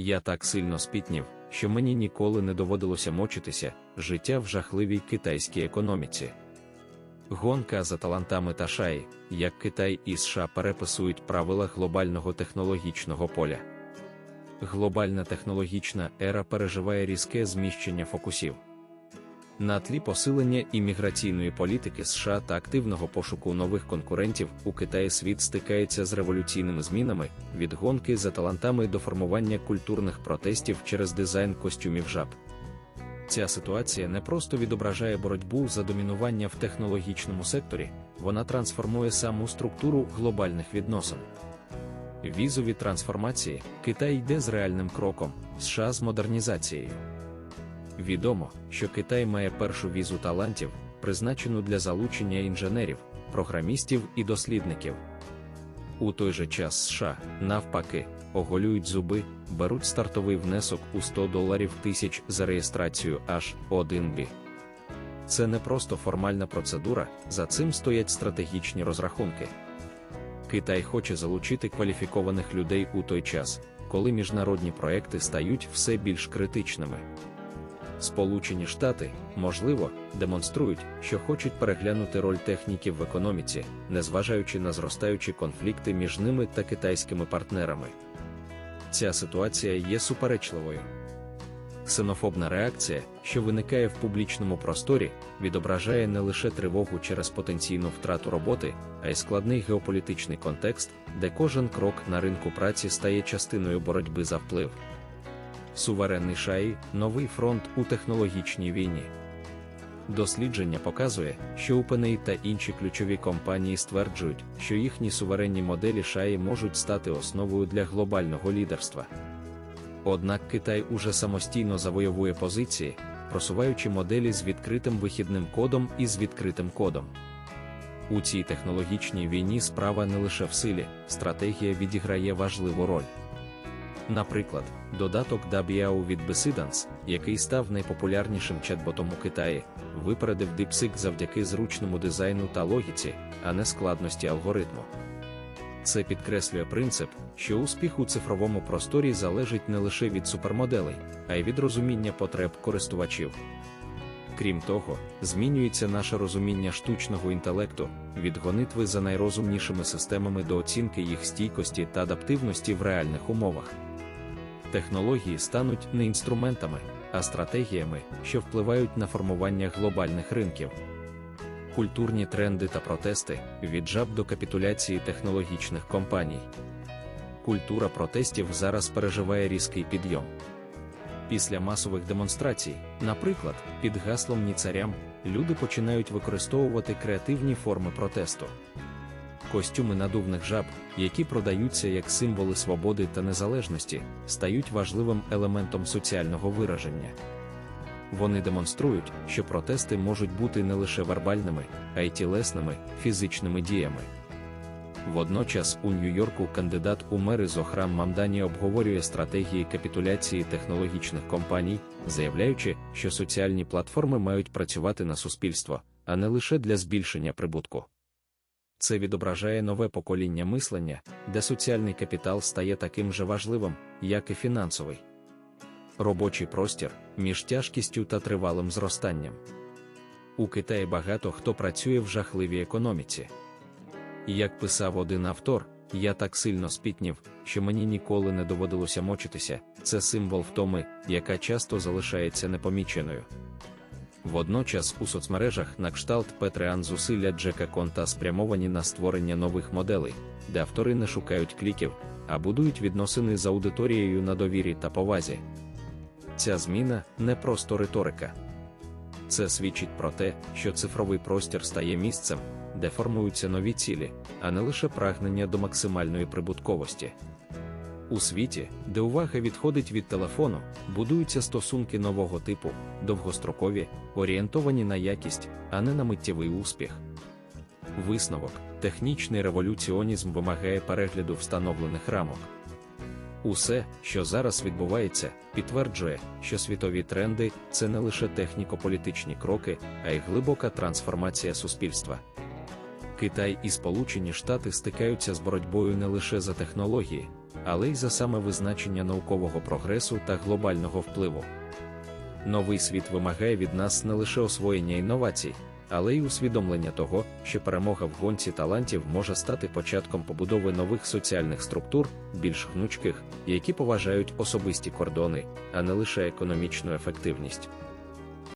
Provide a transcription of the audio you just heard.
Я так сильно спітнів, що мені ніколи не доводилося мочитися життя в жахливій китайській економіці. Гонка за талантами та шаї, як Китай і США переписують правила глобального технологічного поля. Глобальна технологічна ера переживає різке зміщення фокусів. На тлі посилення імміграційної політики США та активного пошуку нових конкурентів у Китаї світ стикається з революційними змінами від гонки за талантами до формування культурних протестів через дизайн костюмів жаб. Ця ситуація не просто відображає боротьбу за домінування в технологічному секторі, вона трансформує саму структуру глобальних відносин. Візові трансформації Китай йде з реальним кроком, США з модернізацією. Відомо, що Китай має першу візу талантів, призначену для залучення інженерів, програмістів і дослідників. У той же час США, навпаки, оголюють зуби, беруть стартовий внесок у 100 доларів тисяч за реєстрацію аж 1 бі. Це не просто формальна процедура, за цим стоять стратегічні розрахунки. Китай хоче залучити кваліфікованих людей у той час, коли міжнародні проекти стають все більш критичними. Сполучені Штати, можливо, демонструють, що хочуть переглянути роль техніків в економіці, незважаючи на зростаючі конфлікти між ними та китайськими партнерами. Ця ситуація є суперечливою. Ксенофобна реакція, що виникає в публічному просторі, відображає не лише тривогу через потенційну втрату роботи, а й складний геополітичний контекст, де кожен крок на ринку праці стає частиною боротьби за вплив. Суверенний шаї новий фронт у технологічній війні. Дослідження показує, що OpenAI та інші ключові компанії стверджують, що їхні суверенні моделі шаї можуть стати основою для глобального лідерства. Однак Китай уже самостійно завойовує позиції, просуваючи моделі з відкритим вихідним кодом і з відкритим кодом. У цій технологічній війні справа не лише в силі, стратегія відіграє важливу роль. Наприклад, додаток Dabiao від Besidance, який став найпопулярнішим чат-ботом у Китаї, випередив DeepSeek завдяки зручному дизайну та логіці, а не складності алгоритму. Це підкреслює принцип, що успіх у цифровому просторі залежить не лише від супермоделей, а й від розуміння потреб користувачів. Крім того, змінюється наше розуміння штучного інтелекту від гонитви за найрозумнішими системами до оцінки їх стійкості та адаптивності в реальних умовах. Технології стануть не інструментами, а стратегіями, що впливають на формування глобальних ринків. Культурні тренди та протести від жаб до капітуляції технологічних компаній. Культура протестів зараз переживає різкий підйом. Після масових демонстрацій, наприклад, під гаслом «Ні царям», люди починають використовувати креативні форми протесту. Костюми надувних жаб, які продаються як символи свободи та незалежності, стають важливим елементом соціального вираження. Вони демонструють, що протести можуть бути не лише вербальними, а й тілесними, фізичними діями. Водночас у Нью-Йорку кандидат у мери Зохрам Мамдані обговорює стратегії капітуляції технологічних компаній, заявляючи, що соціальні платформи мають працювати на суспільство, а не лише для збільшення прибутку. Це відображає нове покоління мислення, де соціальний капітал стає таким же важливим, як і фінансовий. Робочий простір між тяжкістю та тривалим зростанням. У Китаї багато хто працює в жахливій економіці. Як писав один автор, я так сильно спітнів, що мені ніколи не доводилося мочитися, це символ втоми, яка часто залишається непоміченою. Водночас у соцмережах на кшталт Петреан зусилля Джека Конта спрямовані на створення нових моделей, де автори не шукають кліків, а будують відносини з аудиторією на довірі та повазі. Ця зміна не просто риторика. Це свідчить про те, що цифровий простір стає місцем, де формуються нові цілі, а не лише прагнення до максимальної прибутковості. У світі, де увага відходить від телефону, будуються стосунки нового типу, довгострокові, орієнтовані на якість, а не на миттєвий успіх. Висновок, технічний революціонізм вимагає перегляду встановлених рамок. Усе, що зараз відбувається, підтверджує, що світові тренди це не лише техніко-політичні кроки, а й глибока трансформація суспільства. Китай і Сполучені Штати стикаються з боротьбою не лише за технології, але й за саме визначення наукового прогресу та глобального впливу. Новий світ вимагає від нас не лише освоєння інновацій, але й усвідомлення того, що перемога в гонці талантів може стати початком побудови нових соціальних структур, більш гнучких, які поважають особисті кордони, а не лише економічну ефективність.